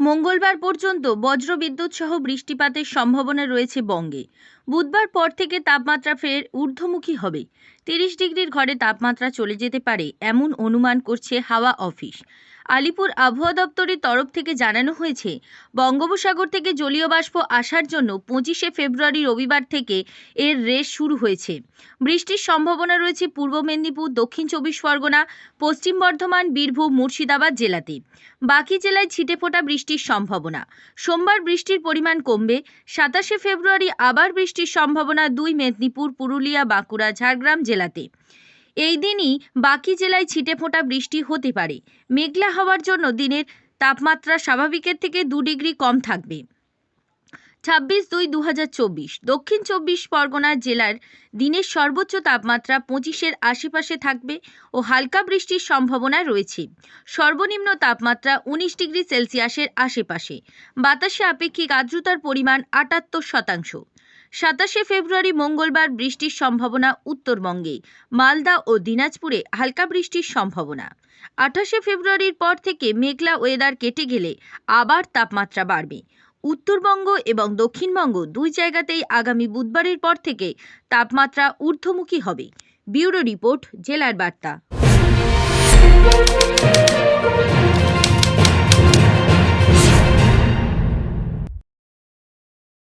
মঙ্গলবার পর্যন্ত বজ্রবিদ্যুৎ সহ বৃষ্টিপাতের সম্ভাবনা রয়েছে বঙ্গে। বুধবার পর থেকে তাপমাত্রা ফের ঊর্ধ্বমুখী হবে। তিরিশ ডিগ্রির ঘরে তাপমাত্রা চলে যেতে পারে, এমন অনুমান করছে হাওয়া অফিস। আলিপুর আবহাওয়া দপ্তরের তরফ থেকে জানানো হয়েছে, বঙ্গোপসাগর থেকে জলীয় বাষ্প আসার জন্য পঁচিশে ফেব্রুয়ারি রবিবার থেকে এর রেস শুরু হয়েছে। বৃষ্টির সম্ভাবনা রয়েছে পূর্ব মেদিনীপুর, দক্ষিণ চব্বিশ পরগনা, পশ্চিম বর্ধমান, বীরভূম, মুর্শিদাবাদ জেলাতে। বাকি জেলায় ছিটেফোঁটা বৃষ্টির সম্ভাবনা। সোমবার বৃষ্টির পরিমাণ কমবে। সাতাশে ফেব্রুয়ারি আবার বৃষ্টির সম্ভাবনা দুই মেদিনীপুর, পুরুলিয়া, বাঁকুড়া, ঝাড়গ্রাম জেলাতে। এই দিনই বাকি জেলায় ছিটেফোঁটা বৃষ্টি হতে পারে। মেঘলা হওয়ার জন্য দিনের তাপমাত্রা স্বাভাবিকের থেকে দু ডিগ্রি কম থাকবে। ছাব্বিশ দুই দু দক্ষিণ চব্বিশ পরগনা জেলার দিনের সর্বোচ্চ তাপমাত্রা পঁচিশের আশেপাশে থাকবে ও হালকা বৃষ্টির সম্ভাবনা রয়েছে। সর্বনিম্ন তাপমাত্রা উনিশ ডিগ্রি সেলসিয়াসের আশেপাশে। বাতাসে আপেক্ষিক আর্দ্রতার পরিমাণ আটাত্তর শতাংশ। সাতাশে ফেব্রুয়ারি মঙ্গলবার বৃষ্টির সম্ভাবনা উত্তরবঙ্গে, মালদা ও দিনাজপুরে হালকা বৃষ্টির সম্ভাবনা। আঠাশে ফেব্রুয়ারির পর থেকে মেঘলা ওয়েদার কেটে গেলে আবার তাপমাত্রা বাড়বে। উত্তরবঙ্গ এবং দক্ষিণবঙ্গ দুই জায়গাতেই আগামী বুধবারের পর থেকে তাপমাত্রা ঊর্ধ্বমুখী হবে। ব্যুরো রিপোর্ট, জেলার বার্তা।